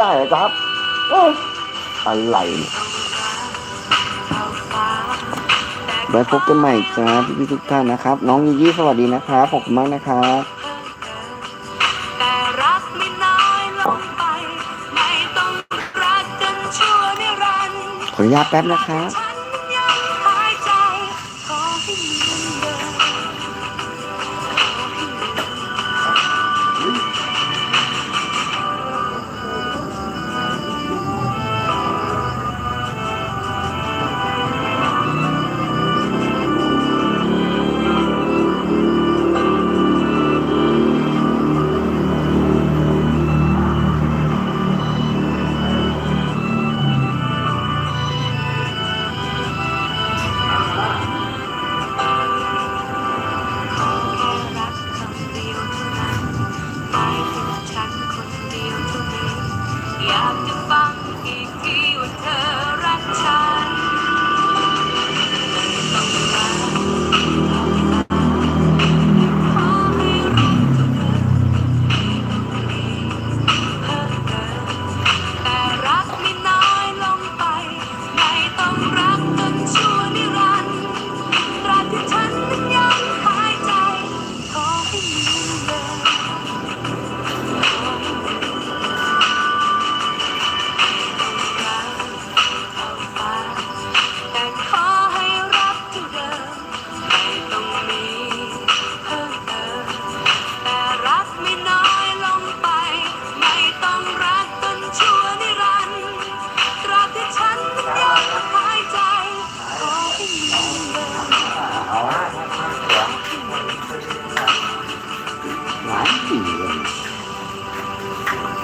ได้เหรอครับโอ้ยอะไรเนี่ยไว้พบกันใหม่จ้าพี่พี่ๆทุกท่านนะครับ น้องยียี่สวัสดีนะครับขอบคุณมากนะครับแต่รักไม่น้อยลงไป ไม่ต้องรักกันชั่วนิรันดร์ขออนุญาตแป๊บนะครับ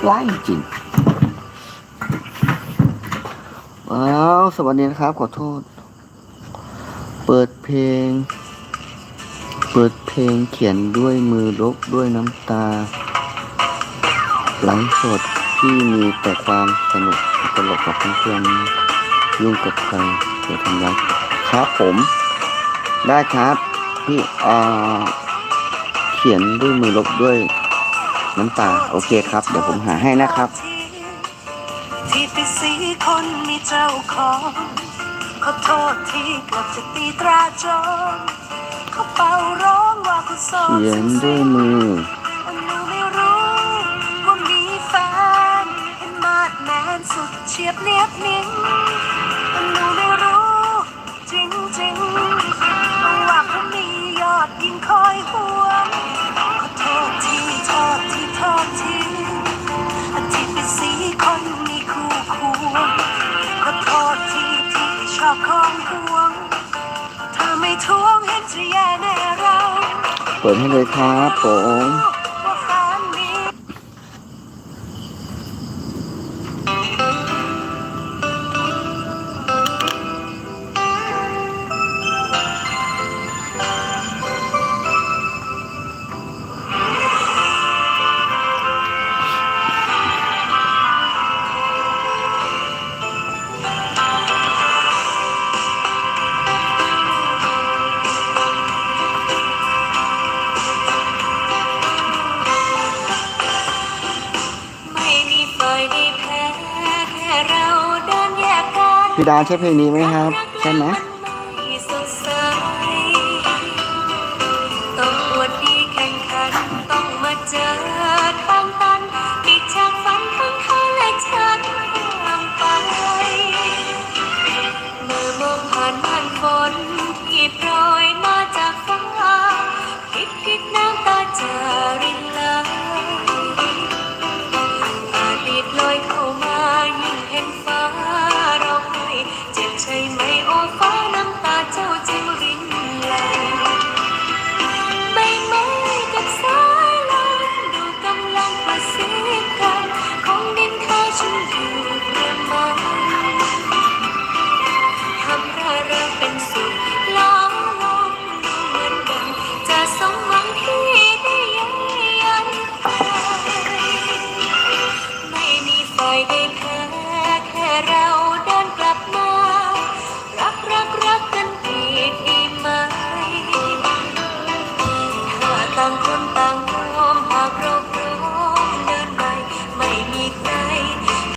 ร้ายจริงว้าวสวัสดีนะครับ ขอโทษ เปิดเพลง เปิดเพลงเขียนด้วยมือลบด้วยน้ำตา หลังสดที่มีแต่ความสนุกตลกกับเพื่อนๆยุ่งกับใครจะทำร้ายครับผม ได้ครับ พี่เขียนด้วยมือลบด้วย น้ำตา โอเคครับ เดี๋ยวผมหาให้นะครับที่ไปสีคนมีเจ้าของขอโทษที่เกือบจะตีตราจรเขาเป่าร้องว่าคุณโสดเขียนด้วยมืออันหนูไม่รู้ว่ามีแฟนเห็นมาดแมนสุดเฉียบเนียบนิ่ง เปิดให้เลยครับผม พี่ดาใช่เพลงนี้ไหมครับใช่ไหมไม่สด